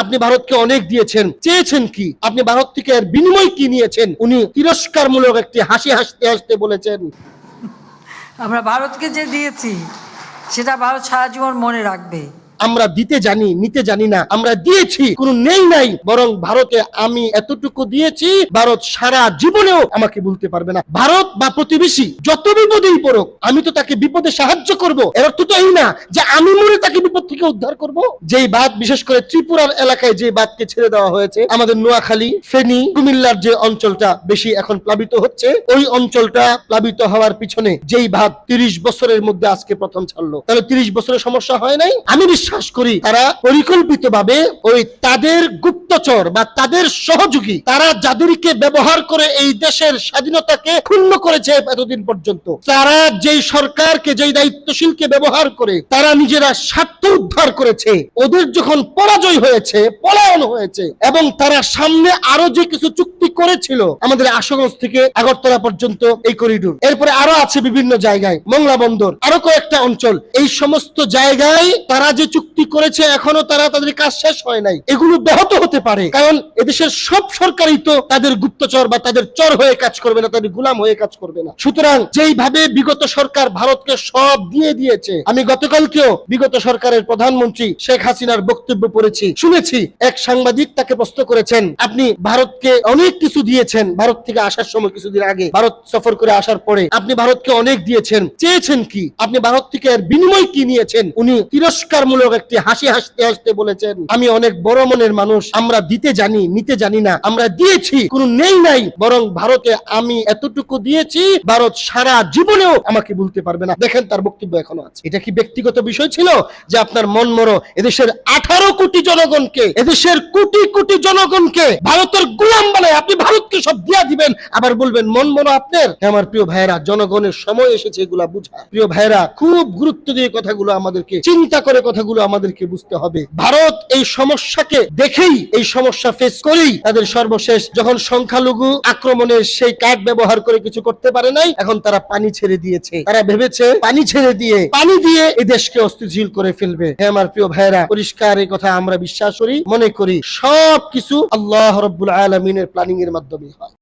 আপনি ভারতকে অনেক দিয়েছেন। চেয়েছেন কি? আপনি ভারত থেকে এর বিনিময় কি নিয়েছেন? উনি তিরস্কার মূলক একটি হাসি হাসতে হাসতে বলেছেন। আমরা ভারতকে যে দিয়েছি, সেটা ভারত সারা জীবন মনে রাখবে। আমরা দিতে জানি, নিতে জানি না, আমরা দিয়েছি, কোনো নেই নাই, বরং ভারতে আমি এতটুকু দিয়েছি, ভারত সারা জীবনেও আমাকে বলতে পারবে না। ভারত বা প্রতিবেশী, যত বিপদেই পড়ুক, আমি তো তাকে বিপদে সাহায্য করব। এর অর্থ তো এই না যে আমি মরে তাকে বিপদ থেকে উদ্ধার করব। যেই বাদ বিশেষ করে ত্রিপুরার এলাকায় যে বাদকে ছেড়ে দেওয়া হয়েছে, আমাদের নোয়াখালী, ফেনী, কুমিল্লার যে অঞ্চলটা বেশি এখন প্লাবিত হচ্ছে, ওই অঞ্চলটা প্লাবিত হওয়ার পিছনে যেই ভাত তিরিশ বছরের মধ্যে আজকে প্রথম ছাড়লো। তাহলে তিরিশ বছরের সমস্যা হয় নাই? আমি বিশ্বাস করি, তারা পরিকল্পিত ভাবে ওই তাদের গুপ্তচর বা তাদের সহযোগী, তারা যাদেরকে ব্যবহার করে এই দেশের স্বাধীনতাকে ক্ষুণ্ণ করেছে এতদিন পর্যন্ত। তারা যেই সরকারকে, যেই দায়িত্বশীলকে ব্যবহার করে, তারা নিজেরা স্বার্থ উদ্ধার করেছে। ওদের যখন পরাজয় হয়েছে, পলায়ন হয়েছে, এবং তারা সামনে আরও যে কিছু চুক্তি করেছিল, আমাদের আশুগঞ্জ থেকে আগরতলা পর্যন্ত এই করিডোর। এরপরে আরও আছে বিভিন্ন জায়গায়, মংলা বন্দর, আরও কয়েকটা অঞ্চল। এই সমস্ত জায়গায় তারা যে চুক্তি করেছে, এখনও তারা তাদের কাজ শেষ হয় নাই। এগুলো ব্যাহত হতে পারে, কারণ এদেশের সব সরকারই তো তাদের গুপ্তচর বা তাদের চর হয়ে কাজ করবে না, তাদের গুলাম হয়ে কাজ করবে না। সুতরাং যেইভাবে বিগত সরকার ভারতকে সব দিয়ে দিয়েছে, আমি গতকালকেও বিগত সরকারের প্রধানমন্ত্রী শেখ হাসিনার বক্তব্য পড়েছি, শুনেছি, এক সাংবাদিক তাকে প্রশ্ন করেছেন, আপনি ভারতকে অনেক কিছু দিয়েছেন, ভারত থেকে আসার সময় কিছুদিন আগে, ভারত সফর করে আসার পরে আপনি ভারতকে অনেক দিয়েছেন, চেয়েছেন কি? আপনি ভারত থেকে এর বিনিময় কি নিয়েছেন? উনি তিরস্কারমূলক একটি হাসি হাসতে হাসতে বলেছেন, আমি অনেক বড় মনের মানুষ, আমরা দিতে জানি, নিতে জানি না, আমরা দিয়েছি, কোনো নেই নাই, বরং ভারতে আমি এতটুকু দিয়েছি, ভারত সারা জীবনেও আমাকে বলতে পারবে না। দেখেন, তার বক্তব্য এখনও আছে। এটা কি ব্যক্তিগত বিষয় ছিল যে আপনার মন মরো? এদেশের আঠারো কোটি জনগণকে, এদেশের কোটি কোটি জনগণকে ভারতের গোলাম বানায়, আপনি ভারতকে সব দিয়া দিবেন, আবার বলবেন, মন মরো আপনার? আমার প্রিয় ভাইয়েরা, জনগণের সময় এসেছে এগুলা বুঝা। প্রিয় ভাইয়েরা, খুব গুরুত্ব দিয়ে কথাগুলো আমাদেরকে চিন্তা করে কথাগুলো আমাদেরকে বুঝতে হবে। ভারত এই সমস্যাকে দেখেই, এই সমস্যা ফেস করেই তাদের সর্বশেষ যখন সংখ্যালঘু আক্রমণের সেই কার্ড ব্যবহার করে কিছু করতে পারে নাই, এখন তারা পানি ছেড়ে দিয়েছে। তারা ভেবেছে পানি ছেড়ে দিয়ে, পানি দিয়ে এই দেশকে অস্থিতিশীল করে ফেলবে। হে আমার প্রিয় ভাইয়েরা, পরিষ্কার এই কথা আমরা বিশ্বাস করি, মনে করি সব কিছু আল্লাহ রব্বুল আলমিনের প্ল্যানিং এর মাধ্যমে হয়।